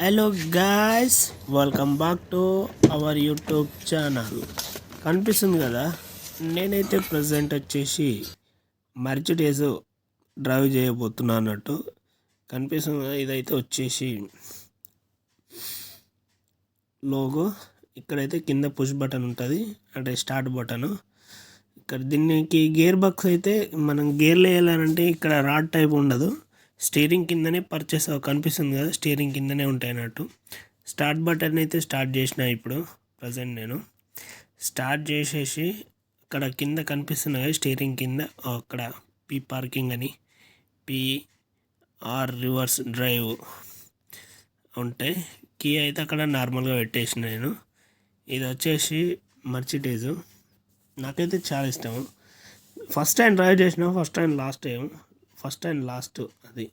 Hello guys welcome back to our YouTube channel కనిపిస్తుంది కదా? నేనైతే ప్రజెంట్ వచ్చేసి మర్చిడేస్ డ్రైవ్ చేయబోతున్నా అన్నట్టు. కనిపిస్తుంది కదా? ఇదైతే వచ్చేసి లోగో ఇక్కడైతే కింద పుష్ బటన్ ఉంటుంది. అంటే స్టార్ట్ బటన్ ఇక్కడ దీనికి గేర్ బాక్స్ అయితే మనం గేర్లు వేయాలంటే ఇక్కడ రాడ్ టైప్ ఉండదు. స్టీరింగ్ కిందనే పర్చేస్ కనిపిస్తుంది కదా స్టీరింగ్ కిందనే ఉంటాయి అన్నట్టు. స్టార్ట్ బటన్ అయితే స్టార్ట్ చేసిన ఇప్పుడు ప్రజెంట్ నేను. స్టార్ట్ చేసేసి ఇక్కడ కింద కనిపిస్తుంది కదా స్టీరింగ్ కింద అక్కడ పీ పార్కింగ్ అని పీ ఆర్ రివర్స్ డ్రైవ్ ఉంటాయి కీ అయితే అక్కడ నార్మల్గా పెట్టేసిన నేను. ఇది వచ్చేసి మర్చిటేజు నాకైతే చాలా ఇష్టం ఫస్ట్ టైం డ్రైవ్ చేసిన first time last time first and last అది.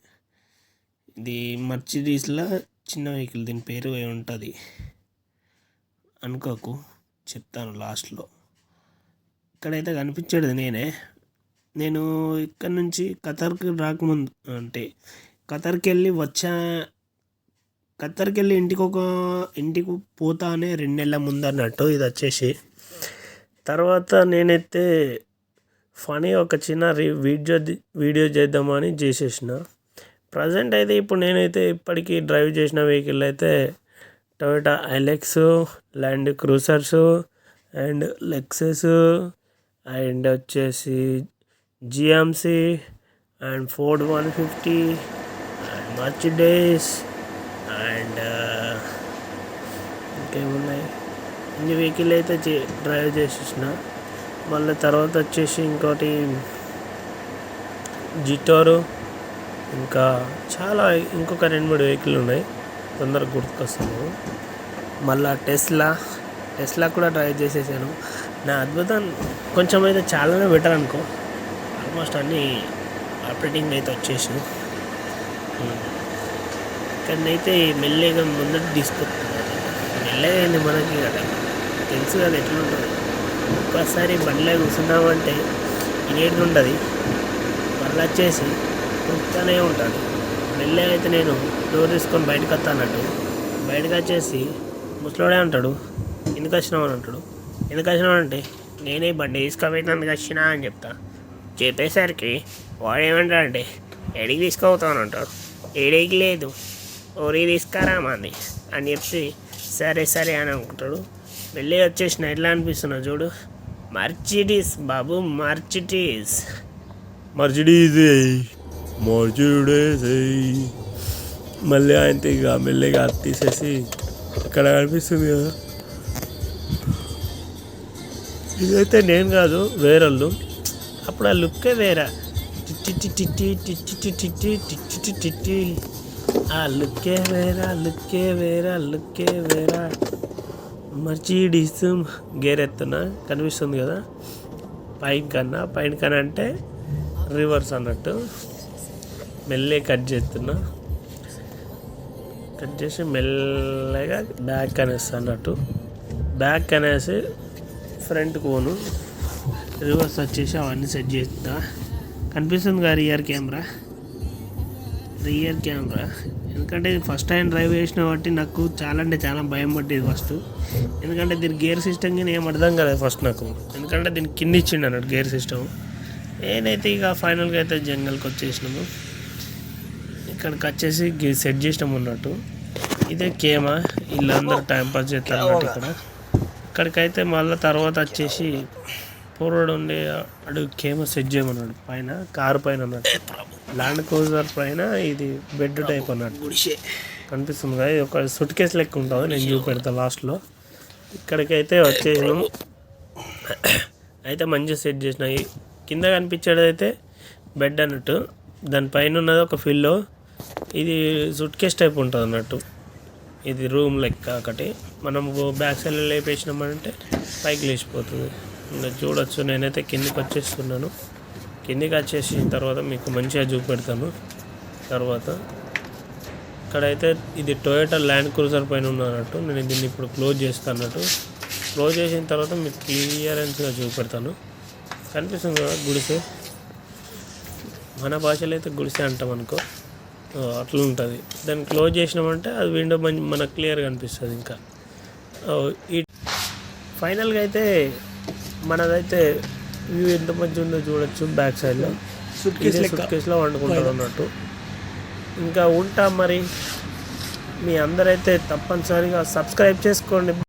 ఇది మర్చిడీస్లో చిన్న వెహికల్ దీని పేరు ఉంటుంది? అనుకోకు చెప్తాను లాస్ట్లో. ఇక్కడైతే కనిపించేది నేనే. నేను ఇక్కడ నుంచి ఖతర్కి రాకముందు అంటే ఖతర్కి వెళ్ళి వచ్చా ఖతర్కి వెళ్ళి ఇంటికి ఒక ఇంటికి పోతానే రెండు నెలల ముందు అన్నట్టు ఇది వచ్చేసి. తర్వాత నేనైతే ఫనీ ఒక చిన్న రి వీడియో వీడియో చేద్దామని చేసేసిన. ప్రజెంట్ అయితే ఇప్పుడు నేనైతే ఇప్పటికీ డ్రైవ్ చేసిన వెహికల్ అయితే Toyota Hilux Land Cruisers and Lexus and వచ్చేసి GMC and Ford one fifty and Mercedes and ఇంకేమున్నాయి? ఇన్ని వెహికల్ అయితే చే డ్రైవ్ చేసేసిన. మళ్ళీ తర్వాత వచ్చేసి ఇంకోటి జిటోరు ఇంకా చాలా ఇంకొక రెండు మూడు వెహికల్ ఉన్నాయి. తొందరగా గుర్తుకొస్తాను. మళ్ళా టెస్లా టెస్లా కూడా డ్రైవ్ చేసేసాను. నా అద్భుతం కొంచెం అయితే చాలానే బెటర్ అనుకో. ఆల్మోస్ట్ అన్నీ ఆపరేటింగ్ అయితే వచ్చేసి ఇక్కడనైతే మెల్లగా ముందట తీసుకొస్తున్నాను మెల్లగా అయింది మనకి కదా తెలుసు కదా ఎట్లుంటుంది. ఒక్కసారి బండిలో కూర్చున్నామంటే ఇనేది ఉండదు మళ్ళీ వచ్చేసి కుడుతూనే ఉంటుంది వెళ్ళే అయితే నేను డోర్ తీసుకొని బయటకు వస్తానట్టు బయటకు వచ్చేసి ముసలోడే అంటాడు ఎందుకు వచ్చినావు? అని అంటాడు. ఎందుకు వచ్చినావు? అంటే నేనే బండి తీసుకుపోయినందుకు వచ్చినా? అని చెప్తా. చెప్పేసరికి వాడు ఏమంటాడంటే ఎడికి తీసుకుపోతాను అంటాడు. ఏడికి లేదు ఓరి తీసుకురామా అని అని చెప్పి సరే సరే అని అనుకుంటాడు. వెళ్ళి వచ్చేసిన ఎట్లా అనిపిస్తున్నావు చూడు. మర్చిడీస్ బాబు మర్చిడీస్. మర్చిడీస్. మర్చిడీస్. మళ్ళీ ఆయన ఇక మెల్లిగా తీసేసి ఇక్కడ కనిపిస్తుంది కదా. ఇదైతే నేను కాదు వేరళ్ళు. అప్పుడు ఆ లుక్కే వేరా. టిట్టి టిట్టి టిట్టి టిట్టి టిట్టి టిట్టి ఆ లుక్కే వేరా లుక్కే వేరా లుక్కే వేరా. మర్చిడీస్ గేర్ ఎత్తున కనిపిస్తుంది కదా? పైన కన్నా. పైన కన్నా అంటే రివర్స్ అన్నట్టు. మెల్లే కట్ చేస్తున్నా. కట్ చేసి మెల్లగా బ్యాక్ అనేస్తా అన్నట్టు. బ్యాక్ అనేసి ఫ్రంట్ కోను. రివర్స్ వచ్చేసి అవన్నీ సెట్ చేస్తా. కనిపిస్తుంది కదా రియర్ కెమెరా? Rear camera. ఎందుకంటే ఇది ఫస్ట్ టైం డ్రైవ్ చేసిన కాబట్టి నాకు చాలా అంటే చాలా భయం పట్టేది ఫస్ట్ ఎందుకంటే దీని గేర్ సిస్టమ్ కానీ ఏం అర్థం కదా ఫస్ట్ నాకు. ఎందుకంటే దీని కింద ఇచ్చిండు అన్నట్టు గేర్ సిస్టమ్ నేనైతే ఇక ఫైనల్గా అయితే జంగల్కి వచ్చేసినాము ఇక్కడికి వచ్చేసి సెట్ చేసినాము అన్నట్టు. ఇదే కేమా వీళ్ళందరూ టైం పాస్ చేస్తారు అన్నట్టు ఇక్కడ. ఇక్కడికైతే మళ్ళీ తర్వాత వచ్చేసి పూర్వడు ఉండే అడుగు కేమ సెట్ చేయమన్నాడు. పైన కారు పైన అన్నట్టు ల్యాండ్ క్రూజర్ పైన ఇది బెడ్ టైప్ అన్నట్టు కనిపిస్తుంది కదా ఇది ఒక సుట్ కేసు లెక్క ఉంటుంది నేను చూపెడతా లాస్ట్లో ఇక్కడికైతే వచ్చేసినాము అయితే మంచిగా సెట్ చేసినాయి కింద కనిపించేది అయితే బెడ్ అన్నట్టు. దానిపైన ఉన్నది ఒక ఫిల్లో ఇది సుట్ కేస్ టైప్ ఉంటుంది అన్నట్టు. ఇది రూమ్ లెక్క ఒకటి. మనం బ్యాక్ సైడ్ లేపేసినామంటే పైకి లేచిపోతుంది. చూడొచ్చు. నేనైతే కిందికి వచ్చేస్తున్నాను. కిందికి వచ్చేసిన తర్వాత మీకు మంచిగా చూపెడతాను తర్వాత ఇక్కడైతే ఇది టొయోటా ల్యాండ్ క్రూజర్ పైన ఉన్నట్టు నేను దీన్ని ఇప్పుడు క్లోజ్ చేస్తాను అన్నట్టు. క్లోజ్ చేసిన తర్వాత మీకు క్లియరెన్స్గా చూపెడతాను. కనిపిస్తుంది కదా గుడిసె? మన భాషలో అయితే గుడిసె అంటాం అనుకో. అట్లా ఉంటుంది. దాన్ని క్లోజ్ చేసినామంటే అది విండో మంచి మనకు క్లియర్గా కనిపిస్తుంది ఇంకా. ఈ ఫైనల్గా అయితే మనదైతే వ్యూ ఎంత మంచిగా ఉందో చూడొచ్చు బ్యాక్ సైడ్లో సూట్ కేసులో వండుకుంటారు అన్నట్టు. ఇంకా ఉంటా మరి. మీ అందరైతే తప్పనిసరిగా సబ్స్క్రైబ్ చేసుకోండి.